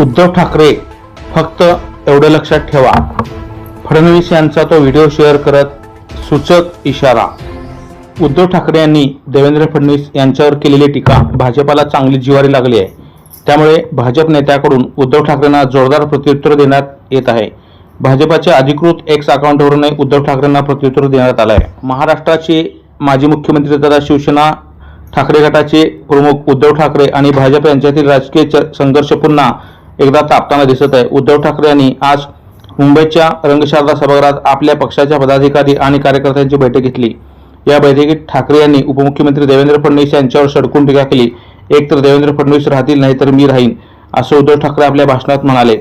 उद्धव ठाकरे फक्त एवढं लक्षात ठेवा. फडणवीस यांचा तो व्हिडिओ शेअर करत सूचक इशारा. उद्धव ठाकरे यांनी देवेंद्र फडणवीस यांच्यावर केलेली टीका भाजपाला चांगली जिवारी लागली आहे. त्यामुळे भाजप नेत्याकडून उद्धव ठाकरेंना जोरदार प्रत्युत्तर देण्यात येत आहे. भाजपाच्या अधिकृत एक्स अकाउंटवरूनही उद्धव ठाकरेंना प्रत्युत्तर देण्यात आलं आहे. महाराष्ट्राचे माजी मुख्यमंत्री तथा शिवसेना ठाकरे गटाचे प्रमुख उद्धव ठाकरे आणि भाजप यांच्यातील राजकीय च- संघर्ष पुन्हा एकदा तापताना दिसत आहे. उद्धव ठाकरे यांनी आज मुंबईच्या रंगशारदा सभागृहात आपल्या पक्षाच्या पदाधिकारी आणि कार्यकर्त्यांची बैठक घेतली. या बैठकीत ठाकरे यांनी उपमुख्यमंत्री देवेंद्र फडणवीस यांच्यावर सडकून टीका केली. एक तर देवेंद्र फडणवीस राहतील नाही तर मी राहीन असं उद्धव ठाकरे आपल्या भाषणात म्हणाले.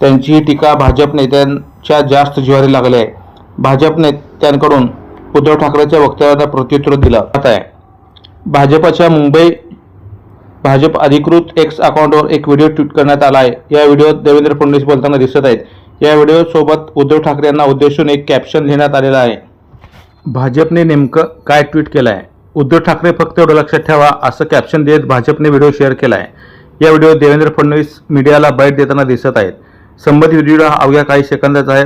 त्यांची ही टीका भाजप नेत्यांच्या जास्त जिवारी लागली आहे. भाजप नेत्यांकडून उद्धव ठाकरेच्या वक्तव्याला प्रत्युत्तर दिलं जात आहे. भाजपाच्या मुंबई भाजप अधिकृत एक्स अकाउंटवर एक व्हिडिओ ट्विट करण्यात आला आहे. या व्हिडिओत देवेंद्र फडणवीस बोलताना दिसत आहेत. या व्हिडिओ सोबत उद्धव ठाकरे यांना उद्देशून एक कॅप्शन लिहिण्यात आलेलं आहे. भाजपने नेमकं काय ट्विट केलं आहे उद्धव ठाकरे फक्त एवढं लक्षात ठेवा असं कॅप्शन देत भाजपने व्हिडिओ शेअर केला आहे या व्हिडिओत देवेंद्र फडणवीस मीडियाला बाईट देताना दिसत आहेत. संबंधित व्हिडिओ हा अवघ्या काही सेकंदाचा आहे.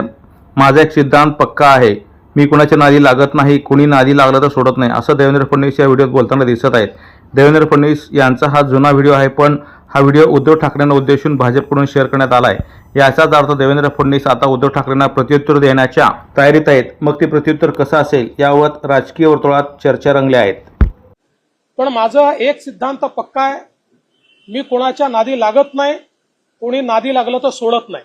माझा एक सिद्धांत पक्का आहे. मी कुणाच्या नादी लागत नाही कुणी नादी लागलं तर सोडत नाही असं देवेंद्र फडणवीस या व्हिडिओत बोलताना दिसत आहेत. देवेंद्र फडणवीस यांचा हा जुना व्हिडिओ आहे पण हा व्हिडिओ उद्धव ठाकरेंना उद्देशून भाजपकडून शेअर करण्यात आला आहे याचाच अर्थ देवेंद्र फडणवीस आता उद्धव ठाकरेंना प्रत्युत्तर देण्याच्या तयारीत आहेत. मग ते प्रत्युत्तर कसं असेल यावर राजकीय वर्तुळात चर्चा रंगल्या आहेत. पण माझा एक सिद्धांत पक्का आहे. मी कोणाच्या नादी लागत नाही कोणी नादी लागलं तर सोडत नाही.